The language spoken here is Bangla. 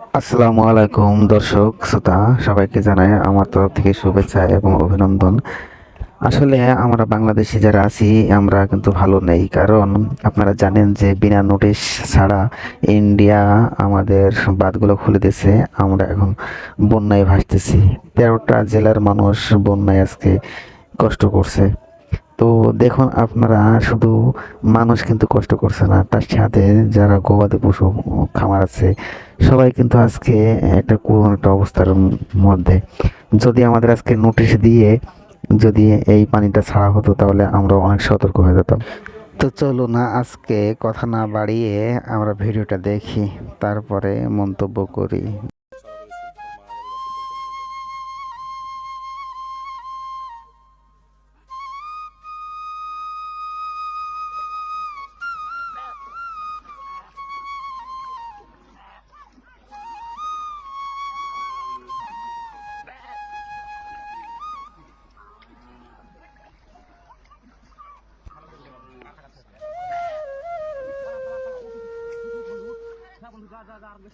আসসালামু আলাইকুম, দর্শক, শ্রোতা, সবাইকে জানাই আমার তরফ থেকে শুভেচ্ছা এবং অভিনন্দন। আসলে আমরা বাংলাদেশে যারা আছি, আমরা কিন্তু ভালো নেই। কারণ আপনারা জানেন যে বিনা নোটিশ ছাড়া ইন্ডিয়া আমাদের বাঁধগুলো খুলে দিয়েছে। আমরা এখন বন্যায় ভাসতেছি। তেরোটা জেলার মানুষ বন্যায় আজকে কষ্ট করছে। তো দেখুন, আপনারা শুধু মানুষ কিন্তু কষ্ট করছে না, তার সাথে যারা গবাদি পশু খামার আছে, সবাই কিন্তু আজকে একটা করুণ একটা অবস্থার মধ্যে। যদি আমাদের আজকে নোটিশ দিয়ে যদি এই পানিটা ছাড়া হতো, তাহলে আমরা অনেক সতর্ক হয়ে যেতাম। তো চলো না, আজকে কথা না বাড়িয়ে আমরা ভিডিওটা দেখি, তারপরে মন্তব্য করি। هذا هذا عرض لك